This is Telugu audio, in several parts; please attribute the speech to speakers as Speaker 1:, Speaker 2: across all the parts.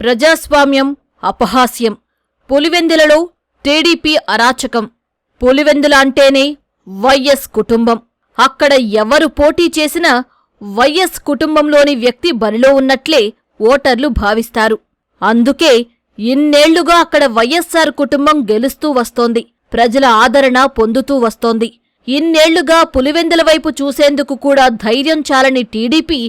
Speaker 1: ప్రజాస్వామ్యం అపహాస్యం. పులివెందులలో టీడీపీ అరాచకం. పులివెందుల అంటేనే వైఎస్ కుటుంబం. అక్కడ ఎవరు పోటీ చేసినా వైఎస్ కుటుంబంలోని వ్యక్తి బరిలో ఉన్నట్లే ఓటర్లు భావిస్తారు. అందుకే ఇన్నేళ్ళుగా అక్కడ వైఎస్సార్ కుటుంబం గెలుస్తూ వస్తోంది. ప్రజల ఆదరణ పొందుతూ వస్తోంది. ఇన్నేళ్ళుగా పులివెందుల వైపు చూసేందుకు కూడా ధైర్యం చాలని టీడీపీ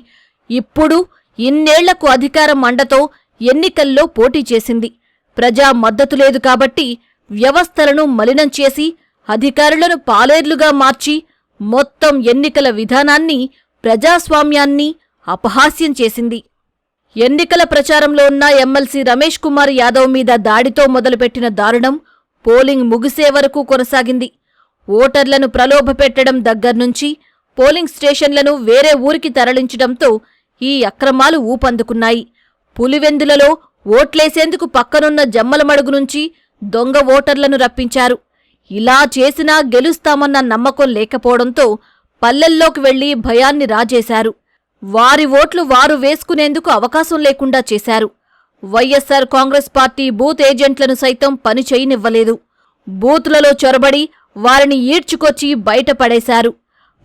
Speaker 1: ఇప్పుడు ఇన్నేళ్ళకు అధికారం మండతో ఎన్నికల్లో పోటీ చేసింది. ప్రజా మద్దతు లేదు కాబట్టి వ్యవస్థలను మలినం చేసి అధికారులను పాలేర్లుగా మార్చి మొత్తం ఎన్నికల విధానాన్ని ప్రజాస్వామ్యాన్ని అపహాస్యం చేసింది. ఎన్నికల ప్రచారంలో ఉన్న ఎమ్మెల్సీ రమేష్ కుమార్ యాదవ్ మీద దాడితో మొదలుపెట్టిన దారుణం పోలింగ్ ముగిసే వరకు కొనసాగింది. ఓటర్లను ప్రలోభపెట్టడం దగ్గర్నుంచి పోలింగ్ స్టేషన్లను వేరే ఊరికి తరలించడంతో ఈ అక్రమాలు ఊపందుకున్నాయి. పులివెందులలో ఓట్లేసేందుకు పక్కనున్న జమ్మలమడుగు నుంచి దొంగ ఓటర్లను రప్పించారు. ఇలా చేసినా గెలుస్తామన్న నమ్మకం లేకపోవడంతో పల్లెల్లోకి వెళ్ళి భయాన్ని రాజేశారు. వారి ఓట్లు వారు వేసుకునేందుకు అవకాశం లేకుండా చేశారు. వైఎస్సార్ కాంగ్రెస్ పార్టీ బూత్ ఏజెంట్లను సైతం పని చేయనివ్వలేదు. బూతులలో చొరబడి వారిని ఈడ్చుకొచ్చి బయటపడేశారు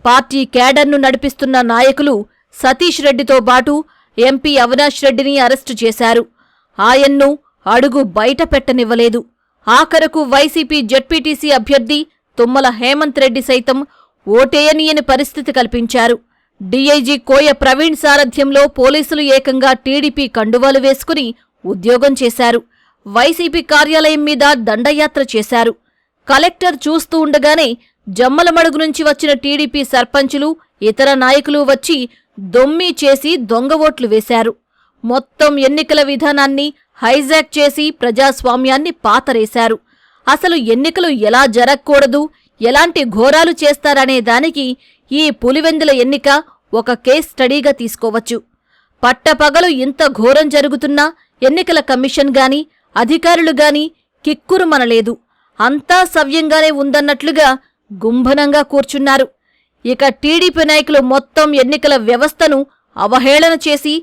Speaker 1: పార్టీ కేడర్ను నడిపిస్తున్న నాయకులు సతీష్ రెడ్డితో పాటు ఎంపీ అవినాష్ రెడ్డిని అరెస్టు చేశారు. ఆయన్ను అడుగు బయట పెట్టనివ్వలేదు. ఆఖరకు వైసీపీ జడ్పీటీసీ అభ్యర్థి తుమ్మల హేమంత్ రెడ్డి సైతం ఓటేయనీయని పరిస్థితి కల్పించారు. డీఐజీ కోయ ప్రవీణ్ సారథ్యంలో పోలీసులు ఏకంగా టీడీపీ కండువాలు వేసుకుని ఉద్యోగం చేశారు. వైసీపీ కార్యాలయం మీద దండయాత్ర చేశారు. కలెక్టర్ చూస్తూ ఉండగానే జమ్మలమడుగు నుంచి వచ్చిన టీడీపీ సర్పంచులు ఇతర నాయకులు వచ్చి దొమ్మి చేసి దొంగ ఓట్లు వేశారు. మొత్తం ఎన్నికల విధానాన్ని హైజాక్ చేసి ప్రజాస్వామ్యాన్ని పాతరేశారు. అసలు ఎన్నికలు ఎలా జరగకూడదు ఎలాంటి ఘోరాలు చేస్తారనే దానికి ఈ పులివెందుల ఎన్నిక ఒక కేస్ స్టడీగా తీసుకోవచ్చు. పట్టపగలు ఇంత ఘోరం జరుగుతున్నా ఎన్నికల కమిషన్ గాని అధికారులు గాని కిక్కురుమనలేదు. అంతా సవ్యంగానే ఉందన్నట్లుగా గుంభనంగా కూర్చున్నారు. ఇక టీడీపీ నాయకులు మొత్తం ఎన్నికల వ్యవస్థను అవహేళన చేసి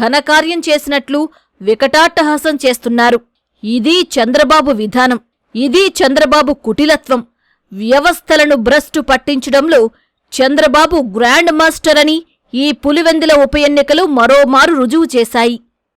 Speaker 1: ఘనకార్యం చేసినట్లు వికటాట్టహాసం చేస్తున్నారు. ఇది చంద్రబాబు విధానం. ఇది చంద్రబాబు కుటిలత్వం. వ్యవస్థలను భ్రష్టు పట్టించడంలో చంద్రబాబు గ్రాండ్ మాస్టర్ అని ఈ పులివెందుల ఉప ఎన్నికలు మరోమారు రుజువు చేశాయి.